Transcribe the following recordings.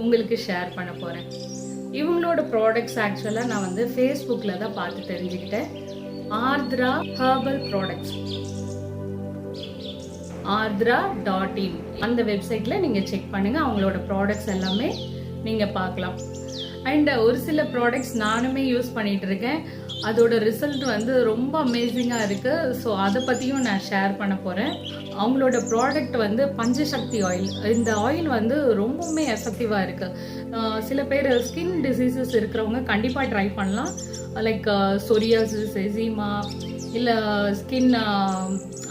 உங்களுக்கு ஷேர் பண்ண போகிறேன் இவங்களோட ப்ராடக்ட்ஸ் ஆக்சுவலாக நான் வந்து ஃபேஸ்புக்கில் தான் பார்த்து தெரிஞ்சுக்கிட்டேன். Arthra herbal products Arthra dot in அந்த வெப்சைட்டில் நீங்கள் செக் பண்ணுங்கள் அவங்களோட ப்ராடக்ட்ஸ் எல்லாமே நீங்கள் பார்க்கலாம். அண்ட் ஒரு சில ப்ராடக்ட்ஸ் நானுமே யூஸ் பண்ணிட்டு இருக்கேன். அதோட ரிசல்ட் வந்து ரொம்ப அமேசிங்காக இருக்குது ஸோ அதை பற்றியும் நான் ஷேர் பண்ண போகிறேன் அவங்களோட ப்ராடக்ட் வந்து பஞ்சசக்தி ஆயில் இந்த ஆயில் வந்து ரொம்பவுமே எஃபெக்டிவாக இருக்குது சில பேர் ஸ்கின் டிசீசஸ் இருக்கிறவங்க கண்டிப்பாக ட்ரை பண்ணலாம். லைக் சொரியாசிஸ் எசிமா இல்லை ஸ்கின்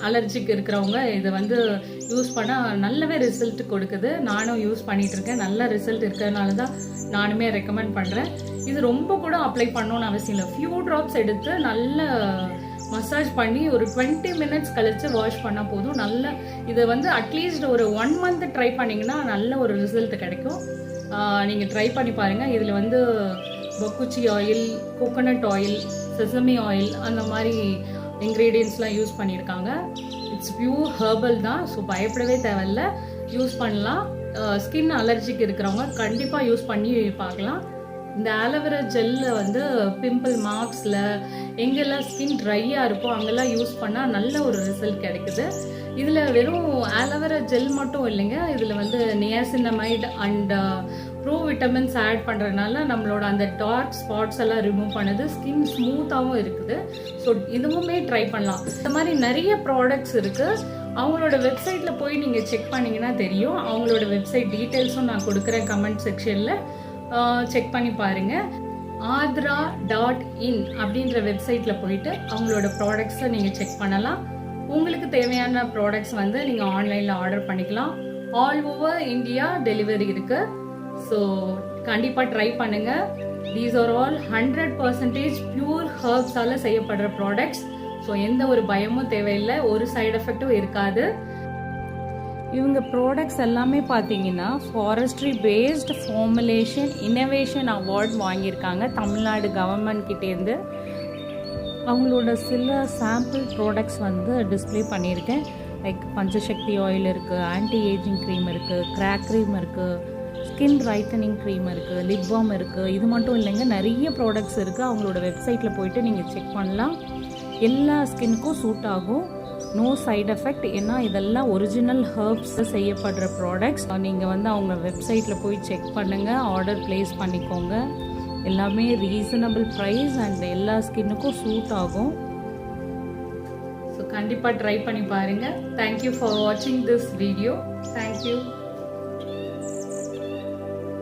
அலர்ஜிக் இருக்கிறவங்க இதை வந்து யூஸ் பண்ணால் நல்லாவே ரிசல்ட் கொடுக்குது. நானும் யூஸ் பண்ணிகிட்ருக்கேன் நல்ல ரிசல்ட் இருக்கிறதுனால தான் நானுமே ரெக்கமெண்ட் பண்ணுறேன் இது ரொம்ப கூட அப்ளை பண்ணணும்னு அவசியம் இல்லை. ஃபியூ ட்ராப்ஸ் எடுத்து நல்ல மசாஜ் பண்ணி ஒரு டுவெண்ட்டி மினிட்ஸ் கழித்து வாஷ் பண்ணால் போதும். நல்ல இதை வந்து அட்லீஸ்ட் ஒரு ஒன் மந்த் ட்ரை பண்ணிங்கன்னா நல்ல ஒரு ரிசல்ட் கிடைக்கும். நீங்கள் ட்ரை பண்ணி பாருங்கள் இதில் வந்து பக்குச்சி oil coconut oil sesame oil அந்த மாதிரி இன்க்ரீடியன்ஸ்லாம் யூஸ் பண்ணியிருக்காங்க. இட்ஸ் பியூர் ஹெர்பல் தான் ஸோ பயப்படவே தேவையில்ல. யூஸ் பண்ணலாம். ஸ்கின் அலர்ஜிக்கு இருக்கிறவங்க கண்டிப்பாக யூஸ் பண்ணி பார்க்கலாம். இந்த ஆலோவேரா ஜெல்லில் வந்து பிம்பிள் மார்க்ஸில் எங்கெல்லாம் ஸ்கின் ட்ரையாக இருக்கோ அங்கெல்லாம் யூஸ் பண்ணால் நல்ல ஒரு ரிசல்ட் கிடைக்குது. இதில் வெறும் ஆலோவேரா ஜெல் மட்டும் இல்லைங்க. இதில் வந்து niacinamide and pro vitamins add பண்ணுறதுனால நம்மளோட அந்த டார்க் ஸ்பாட்ஸ் எல்லாம் ரிமூவ் பண்ணுது. ஸ்கின் ஸ்மூத்தாகவும் இருக்குது. ஸோ இதுவுமே ட்ரை பண்ணலாம். இந்த மாதிரி நிறைய ப்ராடக்ட்ஸ் இருக்குது அவங்களோட வெப்சைட்டில் போய் நீங்கள் செக் பண்ணிங்கன்னா தெரியும். அவங்களோட வெப்சைட் டீட்டெயில்ஸும் நான் கொடுக்குறேன் கமெண்ட் செக்ஷனில் செக் பண்ணி பாருங்கள் ஆத்ரா டாட் இன் அப்படின்ற வெப்சைட்டில் போயிட்டு அவங்களோட ப்ராடக்ட்ஸை நீங்கள் செக் பண்ணலாம். உங்களுக்கு தேவையான ப்ராடக்ட்ஸ் வந்து நீங்கள் ஆன்லைனில் ஆர்டர் பண்ணிக்கலாம். ஆல் ஓவர் இந்தியா டெலிவரி இருக்குது ஸோ கண்டிப்பாக ட்ரை பண்ணுங்கள் these are all hundred percentage pure ஹர்ப்ஸால் செய்யப்படுற ப்ராடக்ட்ஸ் ஸோ எந்த ஒரு பயமும் தேவையில்லை. ஒரு சைடு எஃபெக்டும் இருக்காது. இவங்க ப்ராடக்ட்ஸ் எல்லாமே பார்த்தீங்கன்னா forestry paste formulation innovation award வாங்கியிருக்காங்க. தமிழ்நாடு கவர்மெண்ட் கிட்டேருந்து அவங்களோட சில சாம்பிள் ப்ராடக்ட்ஸ் வந்து டிஸ்ப்ளே பண்ணியிருக்கேன். லைக் பஞ்சசக்தி ஆயில் இருக்குது ஆன்டி ஏஜிங் க்ரீம் இருக்குது கிராக் க்ரீம் இருக்குது ஸ்கின் ரைட்டனிங் க்ரீம் இருக்குது லிப் பாம் இருக்குது இது மட்டும் இல்லைங்க நிறைய ப்ராடக்ட்ஸ் இருக்குது அவங்களோட வெப்சைட்டில் போயிட்டு நீங்கள் செக் பண்ணலாம். எல்லா ஸ்கின்னுக்கும் சூட் ஆகும். நோ சைட் எஃபெக்ட் ஏன்னா இதெல்லாம் ஒரிஜினல் ஹர்ப்ஸ் செய்யப்படுற ப்ராடக்ட்ஸ் நீங்கள் வந்து அவங்க வெப்சைட்டில் போய் செக் பண்ணுங்கள் ஆர்டர் ப்ளேஸ் பண்ணிக்கோங்க. எல்லாமே ரீசனபிள் ப்ரைஸ் அண்ட் எல்லா ஸ்கின்னுக்கும் சூட் ஆகும். ஸோ கண்டிப்பாக ட்ரை பண்ணி பாருங்கள் தேங்க்யூ ஃபார் வாட்சிங் திஸ் வீடியோ தேங்க்யூ